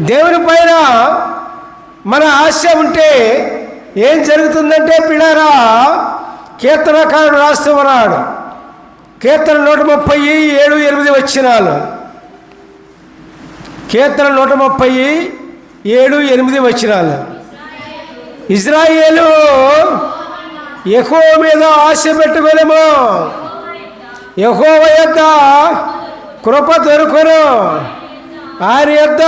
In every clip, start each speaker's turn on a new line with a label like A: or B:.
A: దేవుని పైన మన ఆశ ఉంటే ఏం జరుగుతుందంటే పిడారా కీర్తనకారుడు రాస్తూ ఉన్నాడు కీర్తన నూట ముప్పై ఏడు ఎనిమిది వచ్చినాలు కీర్తన నూట ముప్పై ఏడు ఎనిమిది వచ్చినాలు ఇజ్రాయేలు ఎక్కువ మీద ఆశ పెట్టుకోలేము ఎక్కువ యొక్క కృప దొరుకును. వారి యొక్క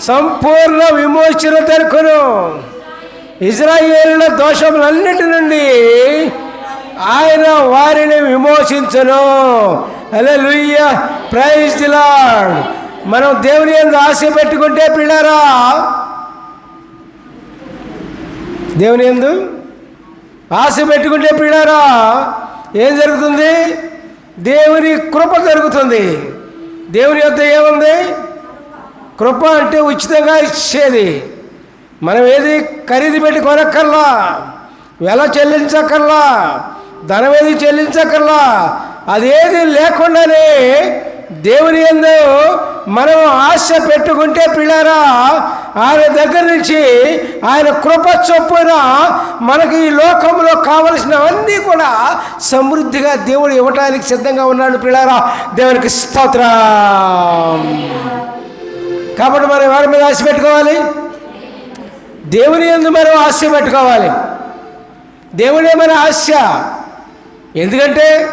A: సంపూర్ణ విమోచన దొరుకును. ఇజ్రాయేలుల దోషములన్నిటి నుండి ఆయన వారిని విమోచించను. అలే లుయ్య ప్రైజ్ దిలాడ్ మనం దేవుని ఎందు ఆశ పెట్టుకుంటే పిల్లరా? దేవుని ఎందు ఆశ పెట్టుకుంటే పిల్లరా? ఏం జరుగుతుంది? దేవుని కృప జరుగుతుంది దేవుని యొక్క ఏముంది? కృప అంటే ఉచితంగా ఇచ్చేది. మనం ఏది ఖరీదు పెట్టి కొనక్కర్లా వెల చెల్లించక్కర్లా ధనం ఏది చెల్లించక్కర్లా అదేది లేకుండానే దేవుని ఎందు మనం ఆశ పెట్టుకుంటే పిల్లరా ఆయన దగ్గర నుంచి ఆయన కృప చొప్పున మనకి ఈ లోకంలో కావలసినవన్నీ కూడా సమృద్ధిగా దేవుడు ఇవ్వటానికి సిద్ధంగా ఉన్నాడు పిల్లరా. దేవునికి స్తోత్రం. కాబట్టి మనం ఎవరి మీద ఆశ పెట్టుకోవాలి? దేవుని ఎందు మనం ఆశ పెట్టుకోవాలి. దేవుడే మన ఆశ. ఎందుకంటే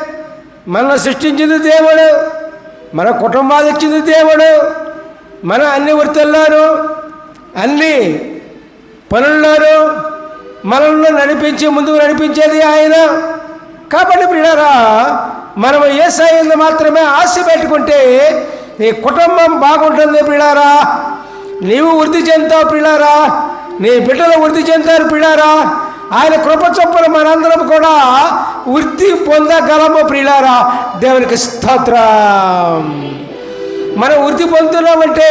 A: మనల్ని సృష్టించింది దేవుడు. మన కుటుంబాలు ఇచ్చింది దేవుడు. మన అన్ని వృత్తుల్లోనూ అన్ని పనుల్లోనూ మనల్ని నడిపించి ముందుకు నడిపించేది ఆయన. కాబట్టి ప్రియారా మనం ఏసాయింది మాత్రమే ఆశ పెట్టుకుంటే నీ కుటుంబం బాగుంటుంది పిల్లారా నీవు వృద్ధి చెందుతావు పిల్లారా నీ బిడ్డలు వృద్ధి చెందారు పిల్లారా ఆయన కృప చొప్పున మనందరం కూడా వృత్తి పొందగలము ప్రియులారా దేవునికి స్తోత్రం. మనం వృత్తి పొందుతున్నామంటే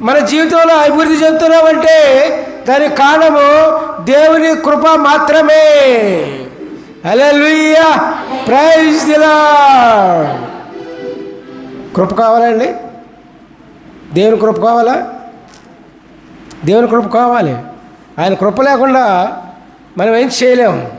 A: మన జీవితంలో అభివృద్ధి చెందుతున్నామంటే దానికి కారణము దేవుని కృప మాత్రమే. అలెలుయ్య ప్రైజ్ కృప కావాలండి దేవుని కృప కావాలా? దేవుని కృప కావాలి. ఆయన కృప లేకుండా మనం ఏం చేయలేము.